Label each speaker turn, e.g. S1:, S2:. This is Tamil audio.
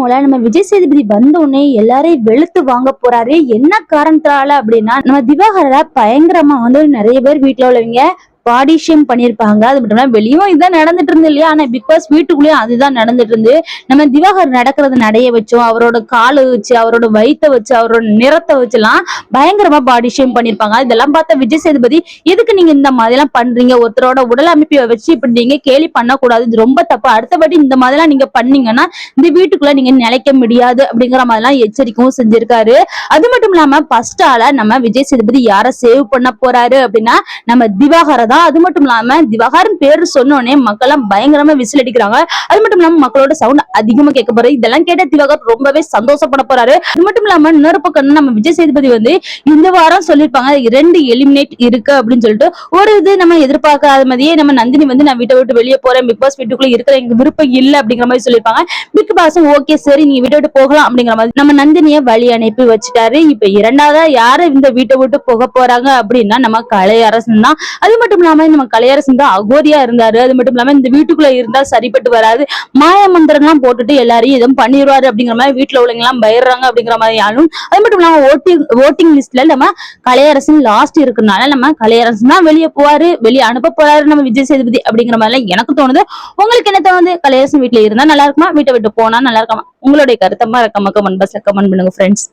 S1: போல நம்ம விஜய் சேதுபதி வந்த உடனே எல்லாரையும் வெளுத்து வாங்க போறாரு. என்ன காரணத்தால அப்படின்னா நம்ம திவாகர பயங்கரமா வந்து நிறைய பேர் வீட்டுல உள்ளவங்க பாடி ஷேம் பண்ணியிருப்பாங்க அது மட்டும் இல்லாமல் வெளியும் இதான் நடந்துட்டு இருந்து இல்லையா? ஆனா பிக் பாஸ் வீட்டுக்குள்ளேயும் அதுதான் நடந்துட்டு இருந்து நம்ம திவாகர் நடக்கிறது நடைய வச்சோம். அவரோட காலை வச்சு அவரோட வயிற்றை வச்சு அவரோட நிறத்தை வச்சுலாம் பயங்கரமா பாடி ஷேம் பண்ணியிருப்பாங்க இதெல்லாம் பார்த்தா விஜய் சேதுபதி எதுக்கு நீங்க இந்த மாதிரிலாம் பண்றீங்க? ஒருத்தரோட உடல் அமைப்பை வச்சு இப்படி நீங்க கேலி பண்ணக்கூடாது. இது ரொம்ப தப்பு. அடுத்தபடி இந்த மாதிரிலாம் நீங்க பண்ணீங்கன்னா இந்த வீட்டுக்குள்ள நீங்க நிலைக்க முடியாது. அப்படிங்கிற மாதிரிலாம் எச்சரிக்கவும் செஞ்சிருக்காரு. அது மட்டும் இல்லாம ஃபர்ஸ்ட் ஆளா நம்ம விஜய் சேதுபதி யார சேவ் பண்ண போறாரு அப்படின்னா நம்ம திவாகர தான். அது மட்டும் இல்லாம திவாகரன் பேரு சொன்னோடனே மக்கள்லாம் பயங்கரமா விசில் அடிக்கிறாங்க. அது மட்டும் இல்லாம மக்களோட சவுண்ட் அதிகமா கேட்க போறாரு. இதெல்லாம் கேட்ட திவாகர் ரொம்பவே சந்தோஷப்பட போறாரு. அது மட்டும் இல்லாம இன்னொரு பக்கம் நம்ம விஜய் சேதுபதி வந்து இந்த வாரம் சொல்லியிருப்பாங்க ரெண்டு எலிமினேட் இருக்கு அப்படின்னு சொல்லிட்டு ஒரு இது நம்ம எதிர்பார்க்காத மாதிரியே நம்ம நந்தினி வந்து நான் வீட்டை விட்டு வெளியே போறேன். பிக் பாஸ் வீட்டுக்குள்ள இருக்கிற எங்க விருப்பம் இல்ல அப்படிங்கிற மாதிரி சொல்லியிருப்பாங்க. பிக் பாஸ் ஓகே சரி நீங்க வீட்டை விட்டு போகலாம் அப்படிங்கிற மாதிரி நம்ம நந்தினிய வழி அனுப்பி வச்சுட்டாரு. இப்ப இரண்டாவதா யாரு இந்த வீட்டை விட்டு போக போறாங்க அப்படின்னா நம்ம கலையரசன் தான். அது மட்டும் இல்லாம நம்ம கலையரசன் தான் அகோரியா இருந்தாரு. அது மட்டும் இல்லாம இந்த வீட்டுக்குள்ள இருந்தா சரிப்பட்டு வராது. மாய மந்திரம் எல்லாம் போட்டுட்டு எல்லாரையும் எதுவும் பண்ணிடுவாரு அப்படிங்கிற மாதிரி வீட்டுல உள்ளவங்க எல்லாம் பயிர்றாங்க அப்படிங்கிற மாதிரி ஆளும் அது மட்டும் இல்லாம ஓட்டிங் ஓட்டிங் லிஸ்ட்ல நம்ம கலையரசன் லாஸ்ட் இருக்கிறதுனால நம்ம கலையரசன் தான் வெளியே போவாரு. வெளியே அனுப்ப போறாரு நம்ம விஜய் சேதுபதி அப்படிங்கிற மாதிரி எனக்கு தோணுது. உங்களுக்கு என்ன தோணுது? கலையரசன் வீட்டுல இருந்தா நல்லா இருக்குமா? வீட்டை விட்டு போனா நல்லா இருக்குமா? உங்களுடைய கருத்தமா இருக்க கமெண்ட் பாக்ஸ்ல கமெண்ட் பண்ணுங்க ஃப்ரெண்ட்ஸ்